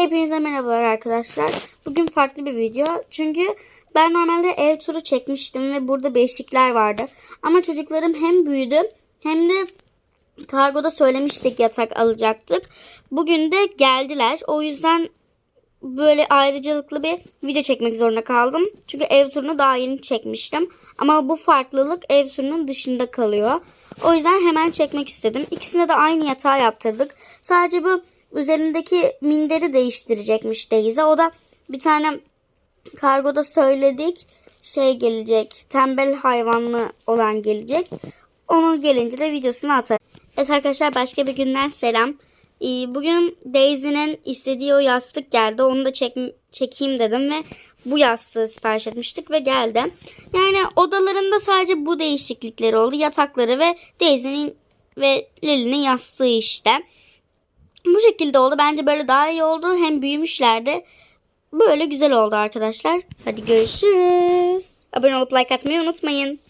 Hepinize merhabalar arkadaşlar. Bugün farklı bir video. Çünkü ben normalde ev turu çekmiştim ve burada beşikler vardı. Ama çocuklarım hem büyüdü hem de kargoda söylemiştik yatak alacaktık. Bugün de geldiler. O yüzden böyle ayrıcalıklı bir video çekmek zorunda kaldım. Çünkü ev turunu daha yeni çekmiştim. Ama bu farklılık ev turunun dışında kalıyor. O yüzden hemen çekmek istedim. İkisine de aynı yatağı yaptırdık. Sadece bu üzerindeki minderi değiştirecekmiş Deyze. O da bir tane kargoda söyledik. Şey gelecek. Tembel hayvanlı olan gelecek. Onun gelince de videosunu atarım. Evet arkadaşlar başka bir günden selam. Ee, Bugün Daisy'nin istediği o yastık geldi. Onu da çek, çekeyim dedim ve bu yastığı sipariş etmiştik ve geldi. Yani odalarında sadece bu değişiklikleri oldu. Yatakları ve Daisy'nin ve Lily'nin yastığı işte. Bu şekilde oldu. Bence böyle daha iyi oldu. Hem büyümüşlerdi. Böyle güzel oldu arkadaşlar. Hadi görüşürüz. Abone olup like atmayı unutmayın.